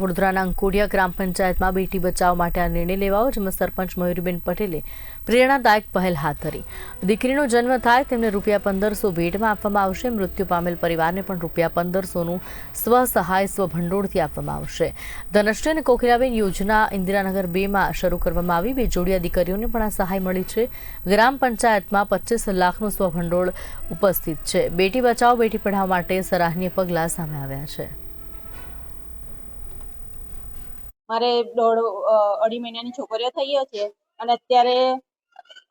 વડોદરાના અંકોડિયા ગ્રામ પંચાયતમાં બેટી બચાવ માટે આ નિર્ણય લેવાયો, જેમાં સરપંચ મયુરીબેન પટેલે પ્રેરણાદાયક પહેલ હાથ ધરી. દીકરીનો જન્મ થાય તેમને રૂપિયા પંદરસો ભેટમાં આપવામાં આવશે. મૃત્યુ પામેલ પરિવારને પણ રૂપિયા પંદરસોનું સ્વસહાય સ્વભંડોળથી આપવામાં આવશે. ધનશ્રી અને કોકિલાબેન યોજના ઇન્દિરાનગર બેમાં શરૂ કરવામાં આવી. બે જોડિયા દીકરીઓને પણ આ સહાય મળી છે. ગ્રામ પંચાયતમાં પચીસ લાખનું સ્વભંડોળ ઉપસ્થિત છે. બેટી બચાવો, બેટી પઢાવ માટે સરાહનીય પગલાં સામે આવ્યા છે. મારે દોઢ અઢી મહિનાની છોકરીઓ થઈ છે અને અત્યારે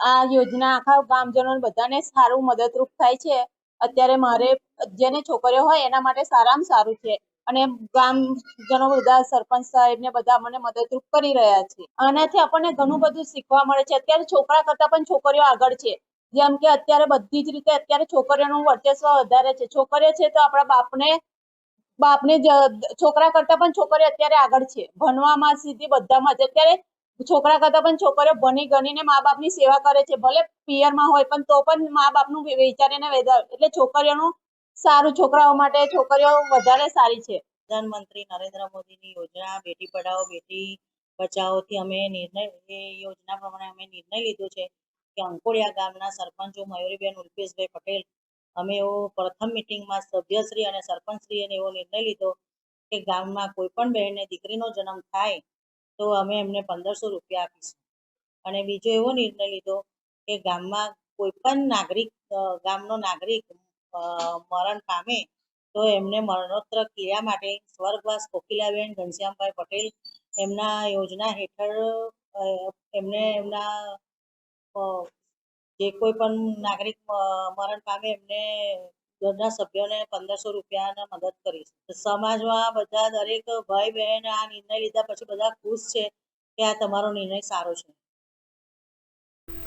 આ યોજના આખા ગામજનો બધાને સારું મદદરૂપ થાય છે. અત્યારે મારે જેને છોકરીઓ હોય એના માટે સારામાં સારું છે અને ગામજનો બધા સરપંચ સાહેબ ને બધા મને મદદરૂપ કરી રહ્યા છે. આનાથી આપણને ઘણું બધું શીખવા મળે છે. અત્યારે છોકરા કરતા પણ છોકરીઓ આગળ છે. જેમ કે અત્યારે બધી જ રીતે અત્યારે છોકરીઓનું વર્ચસ્વ વધારે છે. છોકરીઓ છે તો આપણા બાપને બાપને છોકરા કરતા પણ છોકરીઓ અત્યારે આગળ છે. ભણવામાં સીધી બધામાં જ. અત્યારે છોકરા કરતા પણ છોકરીઓ ભણી ગણીને મા બાપની સેવા કરે છે. ભલે પિયરમાં હોય પણ તો પણ મા બાપનું વિચારીને એટલે છોકરીઓનું સારું, છોકરાઓ માટે છોકરીઓ વધારે સારી છે. પ્રધાનમંત્રી નરેન્દ્ર મોદીની યોજના, બેટી પઢાઓ, બેટી બચાવોથી અમે નિર્ણય, એ યોજના પ્રમાણે અમે નિર્ણય લીધો છે કે અંકોડિયા ગામના સરપંચો મયુરીબેન ઉલ્પેશભાઈ પટેલ અમે એવો પ્રથમ મિટિંગમાં સભ્યશ્રી અને સરપંચશ્રીએ એવો નિર્ણય લીધો કે ગામમાં કોઈ પણ બહેનને દીકરીનો જન્મ થાય તો અમે એમને પંદરસો રૂપિયા આપીશું. અને બીજો એવો નિર્ણય લીધો કે ગામમાં કોઈ પણ નાગરિક ગામનો નાગરિક મરણ પામે તો એમને મરણોત્તર ક્રિયા માટે સ્વર્ગવાસ કોકિલાબેન ઘનશ્યામભાઈ પટેલ એમના યોજના હેઠળ એમને એમના જે કોઈ પણ નાગરિક મરણ પામે એમને ઘરના સભ્યોને પંદરસો રૂપિયાના મદદ કરીશ સમાજમાં બધા દરેક ભાઈ બહેન આ નિર્ણય લીધા પછી બધા ખુશ છે કે આ તમારો નિર્ણય સારો છે.